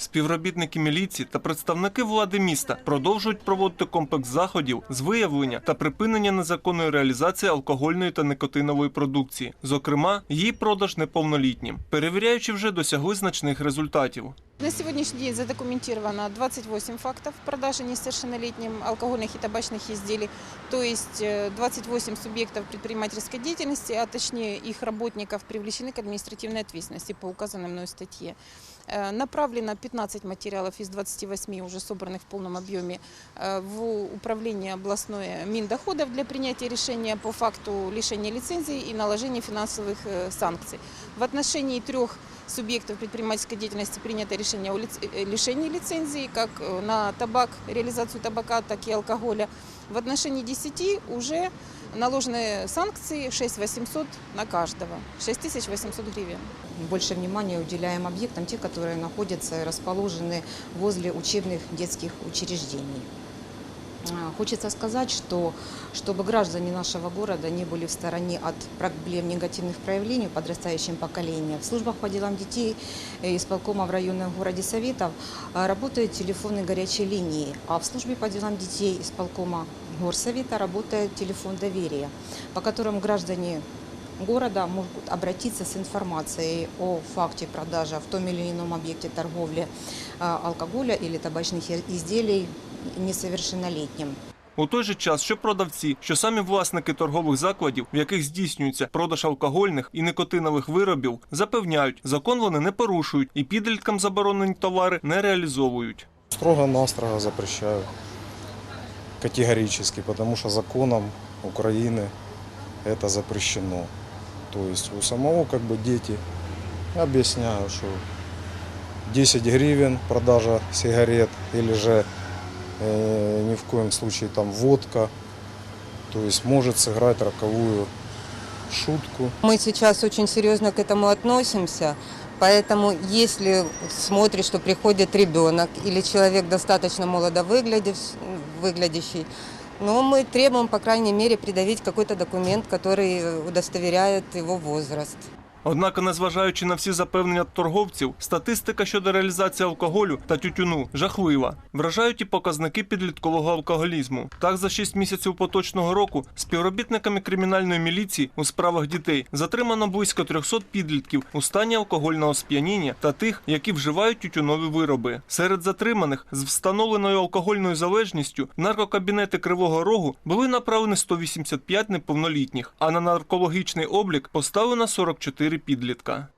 Співробітники міліції та представники влади міста продовжують проводити комплекс заходів з виявлення та припинення незаконної реалізації алкогольної та никотинової продукції, зокрема, її продаж неповнолітнім. Перевіряючи, вже досягли значних результатів. На сегодняшний день задокументировано 28 фактов продажи несовершеннолетним алкогольных и табачных изделий, то есть э, 28 субъектов предпринимательской деятельности, а точнее их работников привлечены к административной ответственности по указанной мной статье. Э, Направлено 15 материалов из 28 уже собранных в полном объеме э, в управление областное Миндоходов для принятия решения по факту лишения лицензии и наложения финансовых э, санкций. В отношении трех субъектов предпринимательской деятельности принято решение о лиц- э, лишении лицензии как э, на табак, реализацию табака, так и алкоголя. В отношении 10 уже наложены санкции 6 800 на каждого, 6 800 гривен. Больше внимания уделяем объектам, те, которые находятся и расположены возле учебных детских учреждений. А, Хочется сказать, что чтобы граждане нашего города не были в стороне от проблем негативных проявлений в подрастающем поколении, в службах по делам детей э, исполкома в районных городе Советов а, работают телефоны горячей линии, а в службе по делам детей исполкома горсовета работает телефон доверия, по которым граждане города могут обратиться с информацией о факте продажи в том или ином объекте торговли а, алкоголя или табачных изделий несовершеннолетним. У той же час, що продавці, що самі власники торгових закладів, в яких здійснюється продаж алкогольних і никотинових виробів, запевняють, закон вони не порушують і підліткам заборонені товари не реалізовують. Строго-настрого запрещаю. Категорически, потому что законом Украины это запрещено. То есть у самого как бы дети объясняю, что 10 гривен продажа сигарет или же э, ни в коем случае там водка, то есть может сыграть роковую шутку. Мы сейчас очень серьезно к этому относимся, поэтому если смотришь, что приходит ребенок или человек достаточно молодо выглядев- выглядящий, ну, мы требуем, по крайней мере, придавить какой-то документ, который удостоверяет его возраст. Однак, незважаючи на всі запевнення торговців, статистика щодо реалізації алкоголю та тютюну жахлива. Вражають і показники підліткового алкоголізму. Так, за 6 місяців поточного року співробітниками кримінальної міліції у справах дітей затримано близько 300 підлітків у стані алкогольного сп'яніння та тих, які вживають тютюнові вироби. Серед затриманих з встановленою алкогольною залежністю наркокабінети Кривого Рогу були направлені 185 неповнолітніх, а на наркологічний облік поставлено 44 підлітка.